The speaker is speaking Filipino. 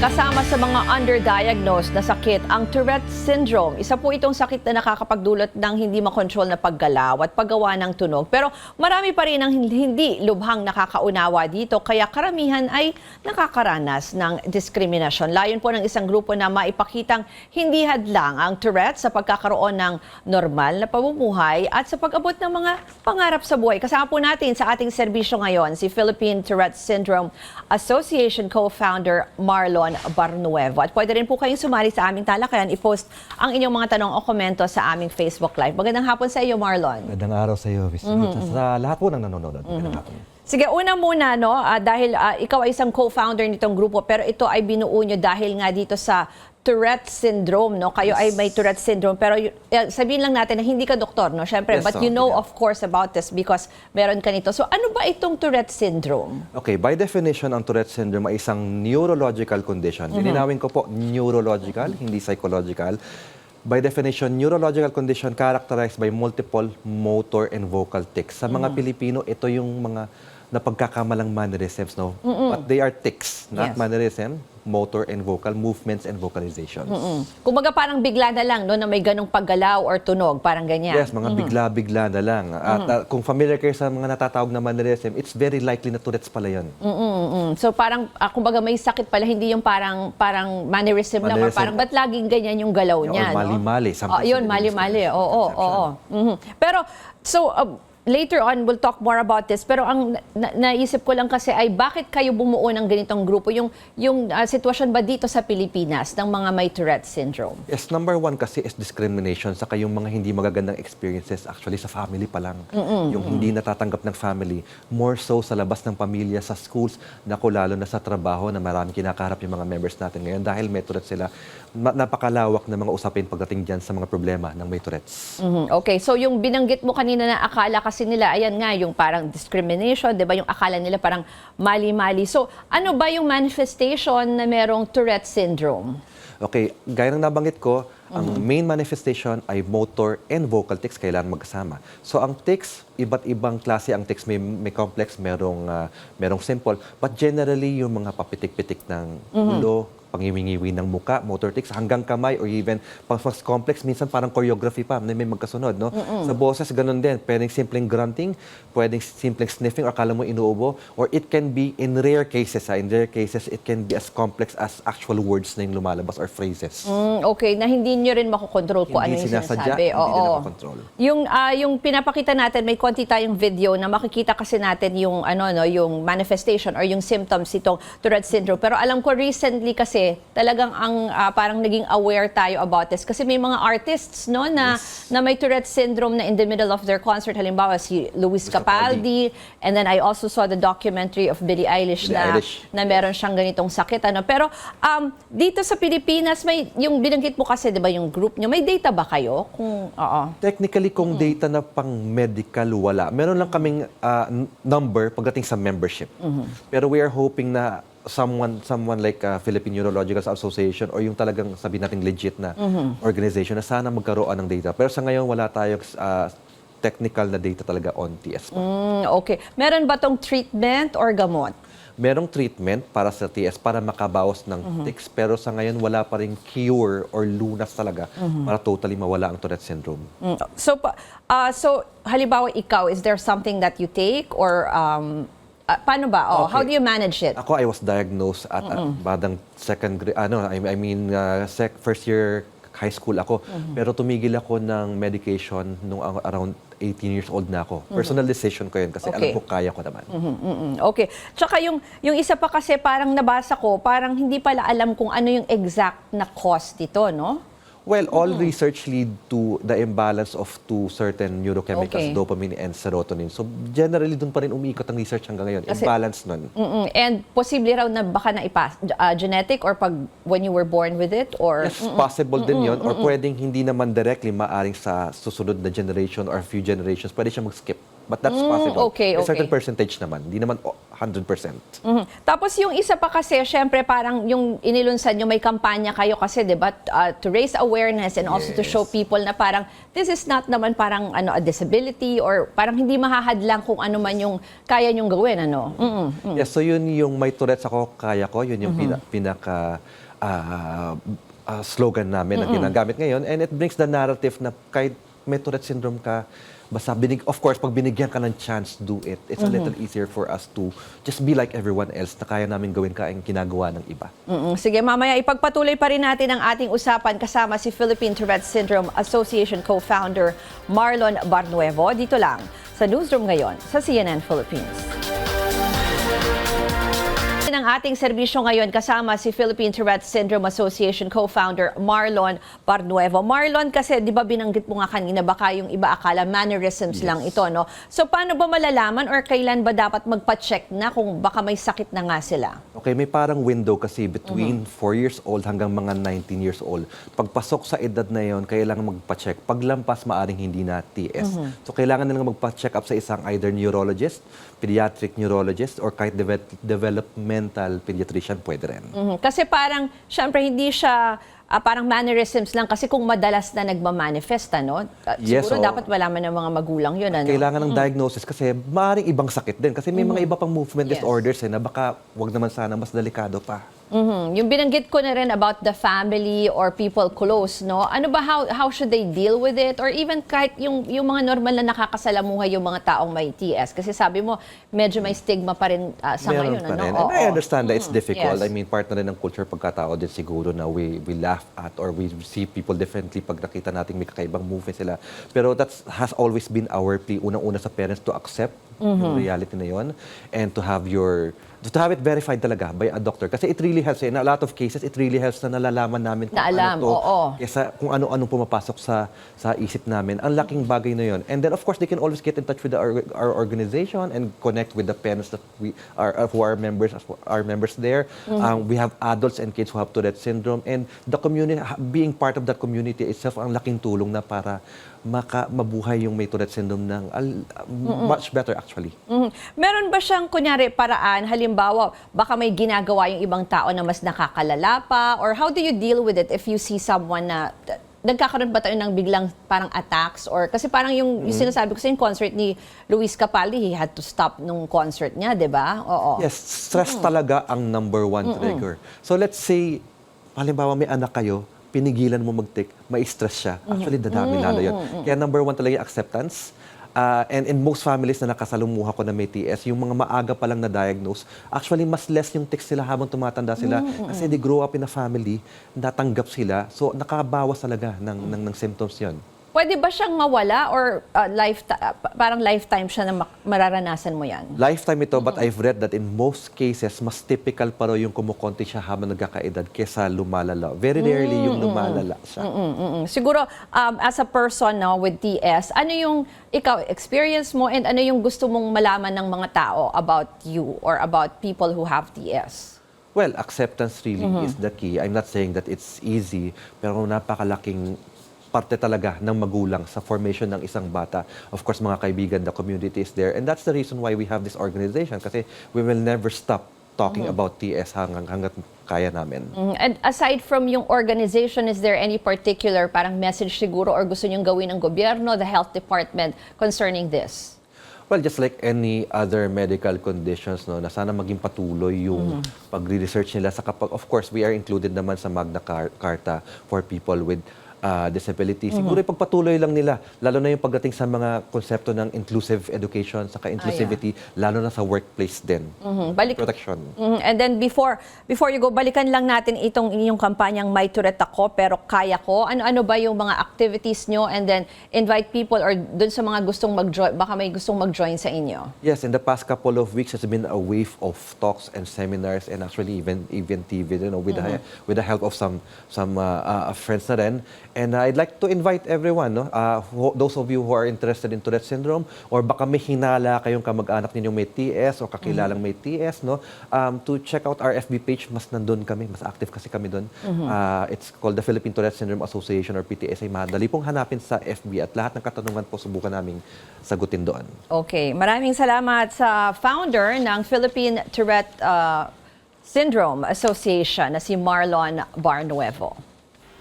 Kasama sa mga underdiagnosed na sakit ang Tourette syndrome. Isa po itong sakit na nakakapagdulot ng hindi makontrol na paggalaw at paggawa ng tunog. Pero marami pa rin ang hindi lubhang nakakaunawa dito kaya karamihan ay nakakaranas ng diskriminasyon. Layon po ng isang grupo na maipakitang hindi hadlang ang Tourette sa pagkakaroon ng normal na pamumuhay at sa pag-abot ng mga pangarap sa buhay. Kasama po natin sa ating serbisyo ngayon si Philippine Tourette Syndrome Association co-founder Marlon Barnuevo. At pwede rin po kayong sumali sa aming talakayan, i-post ang inyong mga tanong o komento sa aming Facebook Live. Magandang hapon sa iyo, Marlon. Magandang araw sa iyo, Miss Mm-hmm, Sa lahat po ng nanonood. Magandang hapon. Sige, una muna, no, ah, dahil ah, ikaw ay isang co-founder nitong grupo, pero ito ay binuo nyo dahil nga dito sa Tourette syndrome, no? Kayo ay may Tourette syndrome, pero eh, sabihin lang natin na hindi ka doktor, no? Syempre, Yes, but ma'am. you know, Yeah. of course, about this because meron ka nito. So, ano ba itong Tourette syndrome? Okay, by definition, ang Tourette syndrome ay isang neurological condition. Mm-hmm. Lilinawin ko po, neurological, hindi psychological. By definition, neurological condition characterized by multiple motor and vocal tics. Sa mga Pilipino, ito yung mga napagkakamalang mannerisms, no? But they are tics, not Yes. mannerism, motor and vocal, movements and vocalizations. Mm. Kumbaga parang bigla na lang, no, na may ganong paggalaw or tunog, parang ganyan. Yes, mga bigla-bigla na lang. At uh, kung familiar kayo sa mga natatawag na mannerism, it's very likely na Tourette's pala yun. Mm-mm. So parang, ah, kumbaga may sakit pala, hindi yung parang, parang mannerism, lang, or Mannerism. parang ba't laging ganyan yung galaw Or niya, no? mali-mali, something Oh, yun, similar mali-mali. Oo, oo, misconception. oo. Mhm. Pero, so, uh, later on, we'll talk more about this. Pero ang na- naisip ko lang kasi ay bakit kayo bumuo ng ganitong grupo? Yung, yung ah, sitwasyon ba dito sa Pilipinas ng mga may Tourette syndrome? Yes, number one kasi is discrimination saka yung mga hindi magagandang experiences actually sa family pa lang. Yung hindi natatanggap ng family. More so sa labas ng pamilya, sa schools, naku lalo na sa trabaho na marami kinakaharap yung mga members natin ngayon dahil may Tourette sila. Napakalawak na mga usapin pagdating dyan sa mga problema ng may Tourette's. Mhm. Okay, so yung binanggit mo kanina na akala kasi nila, ayan nga, yung parang discrimination, di ba? Yung akala nila parang mali-mali. So, ano ba yung manifestation na merong Tourette syndrome? Okay, gaya ng nabanggit ko, ang main manifestation ay motor and vocal tics kailangan magkasama. So ang tics, iba't ibang klase ang tics. May, may complex, merong, ah, merong simple. But generally, yung mga papitik-pitik ng ulo, pangiwingiwi ng muka, motor tics, hanggang kamay or even pang mas complex, minsan parang choreography pa, na may magkasunod. No? Sa boses, ganun din. Pwedeng simpleng grunting, pwedeng simpleng sniffing or akala mo inuubo. Or it can be, in rare cases, ha, in rare cases, it can be as complex as actual words na yung lumalabas or phrases. Mm, okay, na hindi nyo rin makokontrol kung ano yung sinasadya, sinasabi. hindi Oo. nila makontrol. Yung ah, yung pinapakita natin, may konti tayong video na makikita kasi natin yung ano no, yung manifestation or yung symptoms itong Tourette syndrome. Pero alam ko recently kasi talagang ang ah, parang naging aware tayo about this. Kasi may mga artists no na na may Tourette syndrome na in the middle of their concert. Halimbawa si Luis Capaldi. And then I also saw the documentary of Billie Eilish Billie na Eilish. na meron siyang ganitong sakit ano. Pero um, dito sa Pilipinas may yung binanggit mo kasi 'di ba yung group nyo may data ba kayo? Kung oo. Technically, kung data na pang medical, wala. Meron lang kaming n- number pagdating sa membership. Pero we are hoping na someone someone like ah, Philippine Neurological Association or yung talagang sabi nating legit na organization na sana magkaroon ng data. Pero sa ngayon, wala tayong ah, technical na data talaga on TS. Mm, okay meron ba tong treatment or gamot merong treatment para sa TS para makabawas ng tics pero sa ngayon wala pa rin cure or lunas talaga para totally mawala ang Tourette syndrome. Mm, so ah, so halimbawa ikaw is there something that you take or um, ah, paano ba? Oh how do Okay. you manage it? Ako I was diagnosed at uh, badang second grade ano I, I mean uh, sec, first year high school ako. Pero tumigil ako ng medication nung around 18 years old na ako. Personal decision ko yun kasi Okay. alam ko kaya ko naman. Mm-mm, okay. Tsaka yung yung isa pa kasi parang nabasa ko parang hindi pala alam kung ano yung exact na cause nito no Well, all research lead to the imbalance of two certain neurochemicals, Okay. dopamine and serotonin. So generally doon pa rin umiikot ang research hanggang ngayon. Kasi- Imbalance nun. Mm-mm. And posible raw na baka na ipas, ah, genetic or pag when you were born with it or Yes, possible din yon or pwedeng hindi naman directly maaring sa susunod na generation or few generations, pwede siya mag-skip. But that's Mm, possible. okay, A certain okay. percentage naman. Hindi naman oh, 100%. Mhm. Tapos yung isa pa kasi, syempre parang yung inilunsan nyo, may kampanya kayo kasi, di ba, uh, to raise awareness and also to Yes. show people na parang this is not naman parang ano a disability or parang hindi mahahadlang kung ano man yung kaya nyong gawin, ano? Mm-mm. Yes, so yun yung may Tourette's ako, kaya ko. Yun yung Mm-hmm. pina- pinaka ah, ah, slogan namin na ginagamit ngayon. And it brings the narrative na kahit may Tourette syndrome ka, basta binig, of course, pag binigyan ka ng chance, do it. It's Mm-hmm. a little easier for us to just be like everyone else na kaya namin gawin ka ang ginagawa ng iba. Mm-mm. Sige, mamaya ipagpatuloy pa rin natin ang ating usapan kasama si Philippine Tourette Syndrome Association co-founder Marlon Barnuevo dito lang sa Newsroom ngayon sa CNN Philippines. Ng ating serbisyo ngayon kasama si Philippine Tourette Syndrome Association co-founder Marlon Barnuevo. Marlon, kasi di ba binanggit mo nga kanina, baka yung iba akala mannerisms lang ito, no? So paano ba malalaman or kailan ba dapat magpa-check na kung baka may sakit na nga sila? Okay, may parang window kasi between 4 years old hanggang mga 19 years old. Pagpasok sa edad na yon, kailangan magpa-check. Paglampas, maaring hindi na TS. So, kailangan nilang magpa-check up sa isang either neurologist, pediatric neurologist, or kahit deve- developmental pediatrician, pwede rin. Mhm. Kasi parang, syempre, hindi siya ah, parang mannerisms lang kasi kung madalas na nagmamanifest, ano? ah, Yes, siguro oo. dapat malaman ng mga magulang yun, ano? Kailangan ng diagnosis kasi maaaring ibang sakit din. Kasi may mga iba pang movement Yes. disorders eh, na baka wag naman sana mas delikado pa. Mhm. Yung binanggit ko na rin about the family or people close, no? Ano ba, how, how should they deal with it? Or even kahit yung, yung mga normal na nakakasalamuha yung mga taong may TS. Kasi sabi mo, medyo may stigma pa rin ah, sa Meron ngayon, pa ano? rin. And I Oo. understand that it's difficult. Yes. I mean, part na rin ng culture pagkatao din siguro na we, we laugh at or we see people differently pag nakita natin may kakaibang movement sila. Pero that has always been our plea, unang-una sa parents to accept Mm-hmm. yung reality na yon and to have your to have it verified talaga by a doctor. Kasi it really helps. eh. In a lot of cases, it really helps na nalalaman namin kung Na alam, ano to. oo. Kesa kung ano-anong pumapasok sa sa isip namin. Ang laking bagay na yon. And then of course, they can always get in touch with the, our, our organization and connect with the parents that we are uh, who are members are members there. Um, we have adults and kids who have Tourette syndrome and the community being part of that community itself ang laking tulong na para maka mabuhay yung may Tourette syndrome ng al- much better actually. Mhm. Meron ba siyang, kunyari, paraan, halimbawa, baka may ginagawa yung ibang tao na mas nakakalala pa? Or how do you deal with it if you see someone na, nagkakaroon ba tayo ng biglang parang attacks? Or, kasi parang yung, yung sinasabi ko sa yung concert ni Luis Capaldi, he had to stop nung concert niya, di ba? Oo. Yes, stress talaga ang number one trigger. So let's say, halimbawa may anak kayo, pinigilan mo mag-take, may stress siya. Actually, dadami lalo yun. Kaya number one talaga yung acceptance. Ah, and in most families na nakasalumuha ko na may TS, yung mga maaga pa lang na-diagnose, actually mas less yung tics sila habang tumatanda sila. Kasi they grow up in a family, natanggap sila. So nakabawas talaga ng, ng, ng symptoms yon. Pwede ba siyang mawala or uh, lifeti- uh, pa- parang lifetime siya na mararanasan mo yan? Lifetime ito, but I've read that in most cases, mas typical pa raw yung kumukonti siya habang nagkakaedad kesa lumalala. Very rarely yung lumalala siya. Mm-mm. Siguro, um, as a person no, with TS, ano yung ikaw experience mo and ano yung gusto mong malaman ng mga tao about you or about people who have TS? Well, acceptance really is the key. I'm not saying that it's easy, pero napakalaking parte talaga ng magulang sa formation ng isang bata. Of course, mga kaibigan, the community is there. And that's the reason why we have this organization kasi we will never stop talking about TS hanggang hanggat kaya namin. Mm, And aside from yung organization, is there any particular parang message siguro or gusto nyong gawin ng gobyerno, the health department concerning this? Well, just like any other medical conditions, no, na sana maging patuloy yung pagre-research nila sa kapag, of course, we are included naman sa Magna Car- Carta for people with uh, disability. Siguro ipagpatuloy lang nila, lalo na yung pagdating sa mga konsepto ng inclusive education, saka inclusivity, lalo na sa workplace din. Mhm. Balik, Protection. Mhm. And then before before you go, balikan lang natin itong inyong kampanyang May Tourette ako pero kaya ko. Ano-ano ba yung mga activities nyo and then invite people or dun sa mga gustong mag-join, baka may gustong mag-join sa inyo. Yes, in the past couple of weeks, has been a wave of talks and seminars, and actually even even TV, you know, with the with the help of some some uh, uh, friends na rin. And uh, I'd like to invite everyone, no, uh, who- those of you who are interested in Tourette syndrome or baka may hinala kayong kamag-anak ninyong may TS o kakilalang may TS, no, um, to check out our FB page. Mas nandun kami, mas active kasi kami doon. Uh, it's called the Philippine Tourette Syndrome Association or PTSA. Madali pong hanapin sa FB at lahat ng katanungan po subukan naming sagutin doon. Okay, maraming salamat sa founder ng Philippine Tourette uh, Syndrome Association na si Marlon Barnuevo.